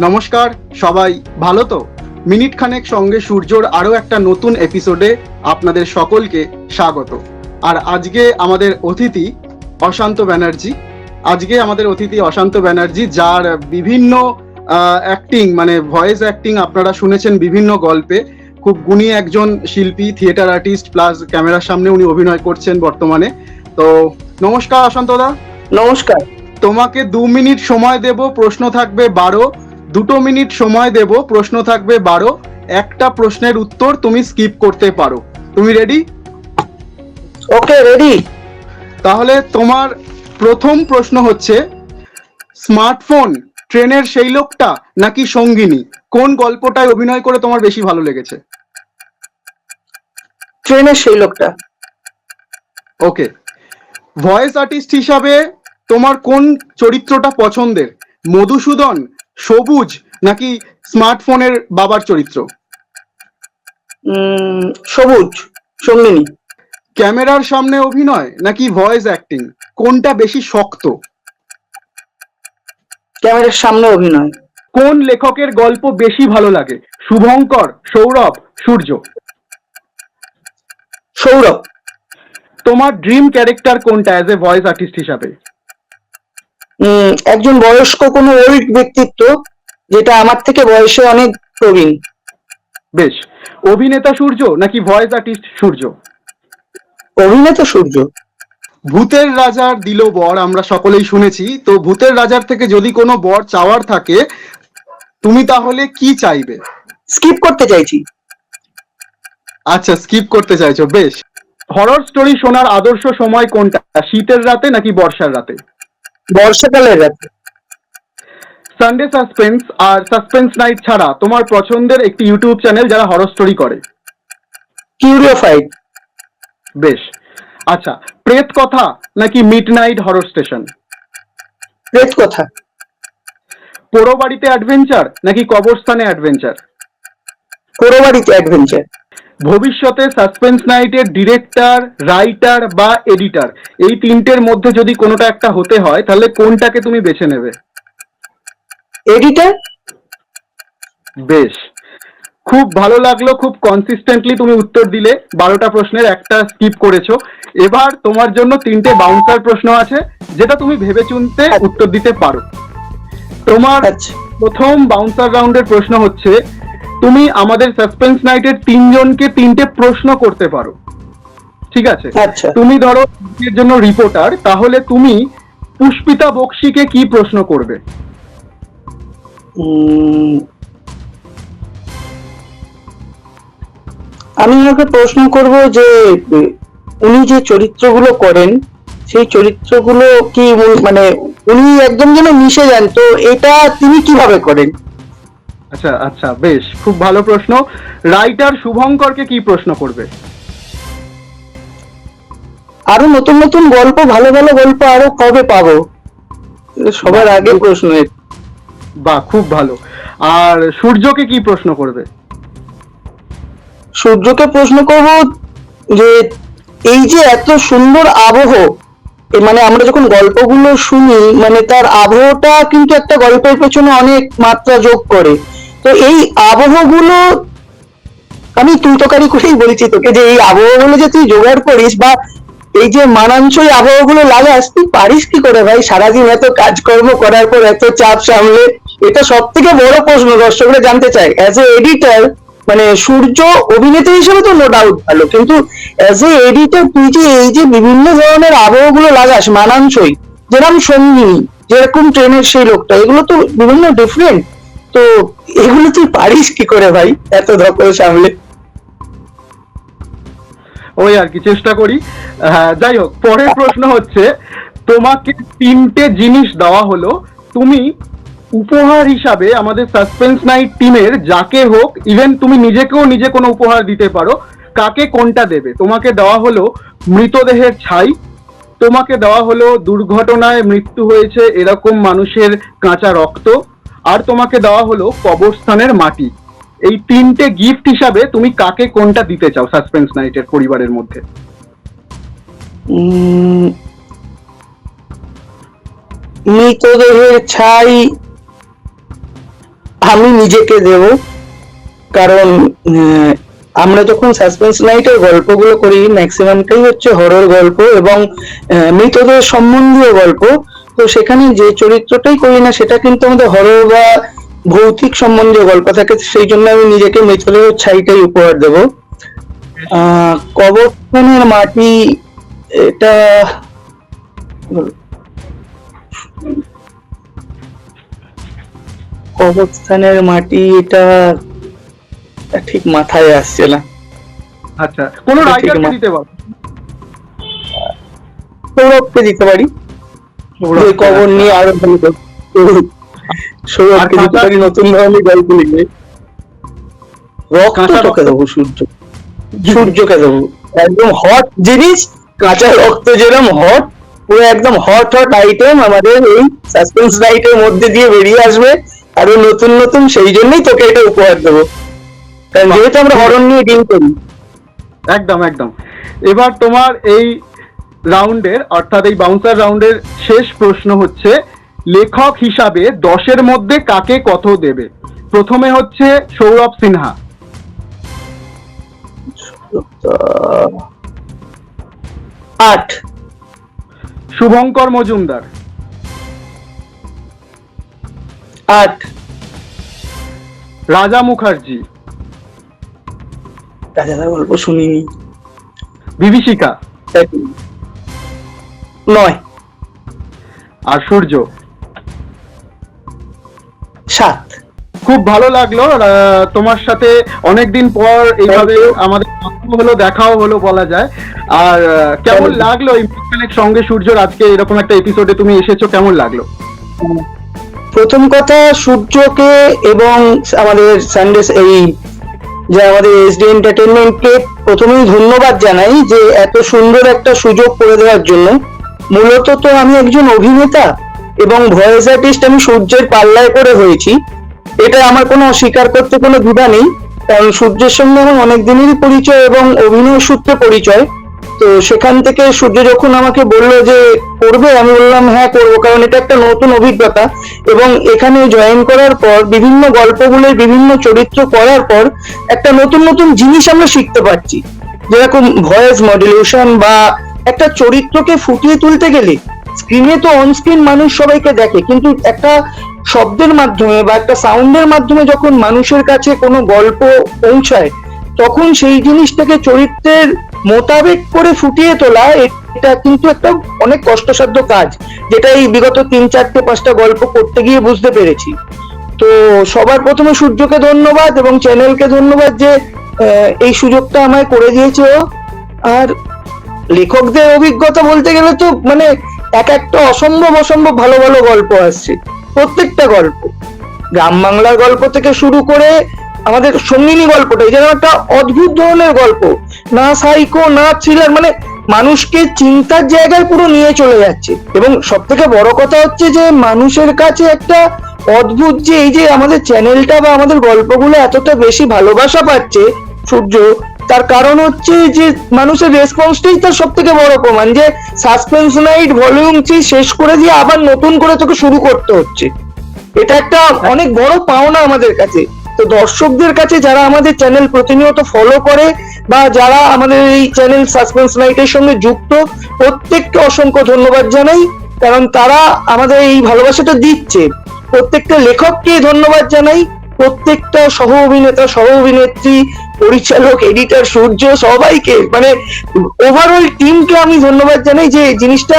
নমস্কার, সবাই ভালো তো? মিনিট খানেক সঙ্গে সূর্যর আরও একটা নতুন এপিসোডে আপনাদের সকলকে স্বাগত। আর আজকে আমাদের অতিথি অশান্ত ব্যানার্জি। আজকে আমাদের অতিথি অশান্ত ব্যানার্জি, যার বিভিন্ন অ্যাক্টিং মানে ভয়েস অ্যাক্টিং আপনারা শুনেছেন বিভিন্ন গল্পে। খুব গুণী একজন শিল্পী থিয়েটার আর্টিস্ট প্লাস ক্যামেরার সামনে উনি অভিনয় করছেন বর্তমানে। তো নমস্কার অশান্ত দা। নমস্কার। তোমাকে দু মিনিট সময় দেব প্রশ্ন থাকবে বারো। দুটো মিনিট সময় দেব প্রশ্ন থাকবে বারো। একটা প্রশ্নের উত্তর তুমি স্কিপ করতে পারো। তুমি রেডি ওকে রেডি তাহলে তোমার প্রথম প্রশ্ন হচ্ছে স্মার্টফোন ট্রেনের সেই লোকটা নাকি সঙ্গিনী? কোন গল্পটায় অভিনয় করে তোমার বেশি ভালো লেগেছে? ট্রেনের সেই লোকটা। ওকে। ভয়েস আর্টিস্ট হিসাবে তোমার কোন চরিত্রটা পছন্দের? মধুসূদন সবুজ নাকি স্মার্টফোনের বাবার চরিত্র? সবুজ সঙ্গিনী। ক্যামেরার সামনে অভিনয় নাকি ভয়েস অ্যাক্টিং? কোনটা বেশি শক্ত? ক্যামেরার সামনে অভিনয়। কোন লেখকের গল্প বেশি ভালো লাগে? শুভঙ্কর সৌরভ সূর্য? সৌরভ। তোমার ড্রিম ক্যারেক্টার কোনটা অ্যাজ এ ভয়েস আর্টিস্ট হিসাবে? একজন বয়স্ক কোনো ওল্ড ব্যক্তিত্ব যেটা আমার থেকে বয়সে অনেক প্রবীণ। বেশ। অভিনেতা সূর্য নাকি ভয়েস আর্টিস্ট সূর্য? অভিনেতা সূর্য। ভূতের রাজার দিল বর আমরা সকলেই শুনেছি। তো ভূতের রাজার থেকে যদি কোনো বর চাওয়ার থাকে তুমি তাহলে কি চাইবে? স্কিপ করতে চাইছি। আচ্ছা স্কিপ করতে চাইছো বেশ। হরর স্টোরি শোনার আদর্শ সময় কোনটা? শীতের রাতে নাকি বর্ষার রাতে? বর্ষাকালের রাতে। সানডে সাসপেন্স আর সাসপেন্স নাইট ছাড়া তোমার পছন্দের একটি ইউটিউব চ্যানেল যারা হরর স্টোরি করে। কিউরিও কিউরিওফাইড বেশ। আচ্ছা প্রেত কথা নাকি মিড নাইট হরর স্টেশন প্রেত কথা। পোড়ো বাড়িতে অ্যাডভেঞ্চার নাকি কবরস্থানে অ্যাডভেঞ্চার পোড়োবাড়িতে অ্যাডভেঞ্চার ভবিষ্যতে সাসপেন্স নাইটের ডিরেক্টর রাইটার বা এডিটার এই তিনটের মধ্যে যদি কোনোটা একটা হতে হয় তাহলে কোনটাকে তুমি বেছে নেবে? এডিটার বেশ। খুব ভালো লাগল খুব কনসিস্টেন্টলি তুমি উত্তর দিলে। বারোটা প্রশ্নের একটা স্কিপ করেছ। এবার তোমার জন্য তিনটে বাউন্সার প্রশ্ন আছে যেটা তুমি ভেবে চুনতে উত্তর দিতে পারো। তোমার আচ্ছা। প্রথম বাউন্সার রাউন্ডের প্রশ্ন হচ্ছে তুমি আমাদের সাসপেন্স নাইটের তিনজনকে তিনটে প্রশ্ন করতে পারো। ঠিক আছে? আচ্ছা। তুমি ধরো এর জন্য রিপোর্টার তাহলে তুমি পুষ্পিতা বক্সিকে কি প্রশ্ন করবে? আমি ওনাকে প্রশ্ন করব যে উনি যে চরিত্রগুলো করেন সেই চরিত্রগুলো কি উনি- মানে উনি একদম যেন মিশে যান তো এটা তিনি কীভাবে করেন? আচ্ছা আচ্ছা বেশ খুব ভালো প্রশ্ন। রাইটার শুভঙ্করকে কি প্রশ্ন করবে? আরও নতুন নতুন গল্প ভালো ভালো গল্প আরও কবে পাবো? সবার আগে প্রশ্ন। বা খুব ভালো। আর সূর্যকে কি প্রশ্ন করবে? সূর্যকে প্রশ্ন করব যে এই যে এত সুন্দর আবহ মানে আমরা যখন গল্পগুলো শুনি মানে তার আবহটা কিন্তু একটা গল্পের পেছনে অনেক মাত্রা যোগ করে। তো এই আবহগুলো আমি তুই করেই বলেছি তোকে যে এই আবহগুলো যে তুই জোগাড় করিস বা এই যে মানানসই আবহগুলো লাগাস, তুই পারিস কি করে ভাই? সারাদিন এত কাজকর্ম করার পর এত চাপ সামলে। এটা সব থেকে বড় প্রশ্ন, দর্শকরা জানতে চায়। অ্যাজ এ এডিটর মানে সূর্য অভিনেতা হিসেবে তো নো ডাউট ভালো। কিন্তু অ্যাজ এ এডিটর তুই যে এই যে বিভিন্ন ধরনের আবহগুলো লাগাস মানানসই যেরকম সঙ্গিনী যেরকম ট্রেনের সেই লোকটা এগুলো তো বিভিন্ন ডিফারেন্ট তো এগুলো তুই পারিস কি করে ভাই? এত ধকল সামলে। ওই আর কি চেষ্টা করি। হ্যাঁ, যাই হোক পরের প্রশ্ন হচ্ছে তোমাকে তিনটে জিনিস দেওয়া হলো। তুমি উপহার হিসাবে আমাদের সাসপেন্স নাইট টিমের যাকে হোক ইভেন তুমি নিজেকেও নিজে কোনো উপহার দিতে পারো, কাকে কোনটা দেবে? তোমাকে দেওয়া হলো মৃতদেহের ছাই, তোমাকে দেওয়া হলো দুর্ঘটনায় মৃত্যু হয়েছে এরকম মানুষের কাঁচা রক্ত, আর তোমাকে দেওয়া হলো কবরস্থানের মাটি। এই তিনটে গিফট হিসাবে তুমি কাকে কোনটা দিতে চাও সাসপেন্স নাইটের পরিবারের মধ্যে? মৃতদেহের ছাই আমি নিজেকে দেব। কারণ আমরা যখন সাসপেন্স নাইটের গল্পগুলো করি ম্যাক্সিমামটাই হচ্ছে হরর গল্প এবং আহ, মৃতদেহ সম্বন্ধীয় গল্প। তো সেখানে যে চরিত্রটাই করি না সেটা কিন্তু আমাদের হরর বা ভৌতিক সম্বন্ধীয় গল্প থাকে সেই জন্য আমি নিজেকে মৃতদেহ ছাইটাই উপহার দেব। কবরস্থানের মাটি এটা কবরস্থানের মাটি এটা ঠিক মাথায় আসছে না। আচ্ছা কোনো রাইটারকে দিতে পারো? সৌরভকে দিতে পারি। যে কবর নিয়ে আরও ভালো। সৌরভকে দিতে পারি নতুন ধরনের গল্প লিখবে। রক্ত তোকে দেবো সূর্য। সূর্যকে দেবো। একদম হট জিনিস কাঁচা রক্ত যেরকম হট পুরো একদম হট হট আইটেম আমাদের এই সাসপেন্স নাইটের মধ্যে দিয়ে বেরিয়ে আসবে। আরও নতুন নতুন সেই জন্যই তোকে এটা উপহার দেবো। কারণ যেহেতু আমরা হরণ নিয়ে ডিল করি। একদম একদম। এবার তোমার এই রাউন্ডের অর্থাৎ এই বাউন্সার রাউন্ডের শেষ প্রশ্ন হচ্ছে লেখক হিসাবে দশের মধ্যে কাকে কত দেবে? প্রথমে হচ্ছে সৌরভ সিনহা। আট। শুভঙ্কর মজুমদার। আট। রাজা মুখার্জি। রাজাদার গল্প শুনিনি। বিভীষিকা। নয়। আর সূর্য। সাত। খুব ভালো লাগল তোমার সাথে অনেকদিন পর এইভাবে. আমাদের হলো দেখাও হলো বলা যায়। আর কেমন. লাগল এই সঙ্গে সূর্যর আজকে এরকম একটা এপিসোডে তুমি এসেছ কেমন লাগল? প্রথম কথা সূর্যকে এবং আমাদের সানডেস এই যে আমাদের এসডি এন্টারটেনমেন্টকে প্রথমেই ধন্যবাদ জানাই যে এত সুন্দর একটা সুযোগ করে দেওয়ার জন্য। মূলত তো আমি একজন অভিনেতা এবং ভয়েস আর্টিস্ট আমি সূর্যের পাল্লায় করে হয়েছি। এটা আমার কোনো অস্বীকার করতে কোনো দ্বিধা নেই, কারণ সূর্যের সঙ্গে আমার অনেক দিনেরই পরিচয় এবং অভিনয় সূত্রে পরিচয়। তো সেখান থেকে সূর্য যখন আমাকে বলল যে, করবে? আমি বললাম হ্যাঁ করব, কারণ এটা একটা নতুন অভিজ্ঞতা। এবং এখানে জয়েন করার পর, বিভিন্ন গল্পগুলোর বিভিন্ন চরিত্র করার পর, একটা নতুন নতুন জিনিস আমরা শিখতে পারছি। যেরকম ভয়েস মডুলেশন বা একটা চরিত্রকে ফুটিয়ে তুলতে গেলে স্ক্রিনে তো অন স্ক্রিন মানুষ সবাইকে দেখে, কিন্তু একটা শব্দের মাধ্যমে বা একটা সাউন্ডের মাধ্যমে যখন মানুষের কাছে কোনো গল্প পৌঁছায় তখন সেই জিনিসটাকে চরিত্রের মোতাবেক করে ফুটিয়ে তোলা, এটা কিন্তু একটা অনেক কষ্টসাধ্য কাজ, যেটা এই বিগত তিন, চারটে, পাঁচটা গল্প করতে গিয়ে বুঝতে পেরেছি। তো সবার প্রথমে সূর্যকে ধন্যবাদ এবং চ্যানেলকে ধন্যবাদ যে এই সুযোগটা আমায় করে দিয়েছে আর লেখকদের অভিজ্ঞতা বলতে গেলে তো মানে এক একটা অসম্ভব অসম্ভব ভালো ভালো গল্প আসছে। প্রত্যেকটা গল্প। গ্রাম বাংলার গল্প থেকে শুরু করে আমাদের সঙ্গিনী গল্পটা, এই যেন একটা অদ্ভুত ধরনের গল্প। না সাইকো না থ্রিলার মানে মানুষকে চিন্তার জায়গায় পুরো নিয়ে চলে যাচ্ছে। এবং সব থেকে বড় কথা হচ্ছে যে, মানুষের কাছে একটা অদ্ভুত যে, এই যে আমাদের চ্যানেলটা বা আমাদের গল্পগুলো এতটা বেশি ভালোবাসা পাচ্ছে সূর্য, তার কারণ হচ্ছে যে, মানুষের রেসপন্সটাই তার সব থেকে বড় প্রমাণ যে সাসপেন্স নাইট ভলিউম থ্রি শেষ করে দিয়ে আবার নতুন করে তোকে শুরু করতে হচ্ছে। এটা একটা অনেক বড় পাওনা আমাদের কাছে। তো দর্শকদের কাছে যারা আমাদের চ্যানেল প্রতিনিয়ত ফলো করে বা যারা আমাদের এই চ্যানেল সাসপেন্স নাইটের সঙ্গে যুক্ত, প্রত্যেককে অসংখ্য ধন্যবাদ জানাই, কারণ তারা আমাদের এই ভালোবাসাটা দিচ্ছে। প্রত্যেকটা লেখককে ধন্যবাদ জানাই, প্রত্যেকটা সহ অভিনেতা, সহ অভিনেত্রী, পরিচালক এডিটর সূর্য, সবাইকে মানে ওভারঅল টিমকে আমি ধন্যবাদ জানাই যে জিনিসটা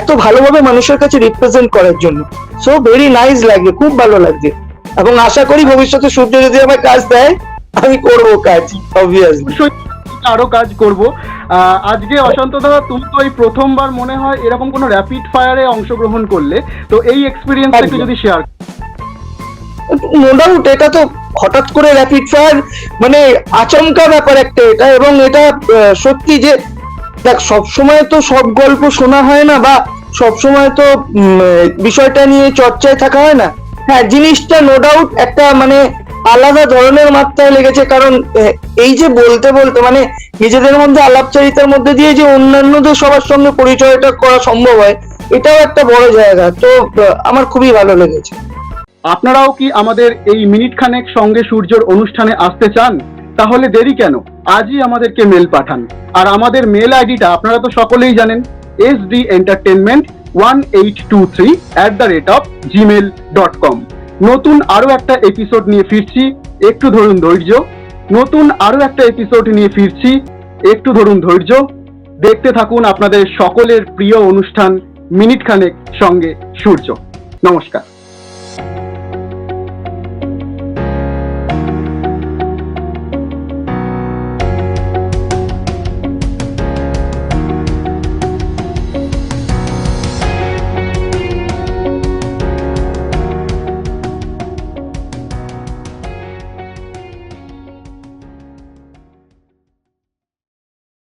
এত ভালোভাবে মানুষের কাছে রিপ্রেজেন্ট করার জন্য। সো ভেরি নাইস লাগে, খুব ভালো লাগছে এবং আশা করি ভবিষ্যতে সূর্য যদি আমার কাজ দেয় আমি করব কাজ অবভিয়াসলি আরও কাজ করব। আজকে অশান্ত দাদা তুমি তো এই প্রথমবার মনে হয় এরকম কোনো র্যাপিড ফায়ারে অংশগ্রহণ করলে। তো এই এক্সপিরিয়েন্স একটু। যদি শেয়ার নো ডাউট এটা তো হঠাৎ করে র্যাপিড ফায়ার মানে আচমকা ব্যাপার একটা এটা এবং এটা সত্যি যে দেখ সবসময় তো সব গল্প শোনা হয় না বা সবসময় তো বিষয়টা নিয়ে চর্চায় থাকা হয় না। হ্যাঁ জিনিসটা নো ডাউট একটা মানে আলাদা ধরনের মাত্রায় লেগেছে। কারণ এই যে বলতে বলতে মানে নিজেদের মধ্যে আলাপচারিতার মধ্যে দিয়ে যে অন্যান্যদের সবার সঙ্গে পরিচয়টা করা সম্ভব হয়, এটাও একটা বড় জায়গা। তো আমার খুবই ভালো লেগেছে। আপনারাও কি আমাদের এই মিনিট খানেক সঙ্গে সূর্যর অনুষ্ঠানে আসতে চান? তাহলে দেরি কেন? আজই আমাদেরকে মেল পাঠান। আর আমাদের মেল আইডিটা আপনারা তো সকলেই জানেন S D Entertainment one eight two three at the rate of Gmail dot com নতুন আরও একটা এপিসোড নিয়ে ফিরছি, একটু ধরুন ধৈর্য। নতুন আরও একটা এপিসোড নিয়ে ফিরছি, একটু ধরুন ধৈর্য। দেখতে থাকুন আপনাদের সকলের প্রিয় অনুষ্ঠান মিনিট খানেক সঙ্গে সূর্য। নমস্কার।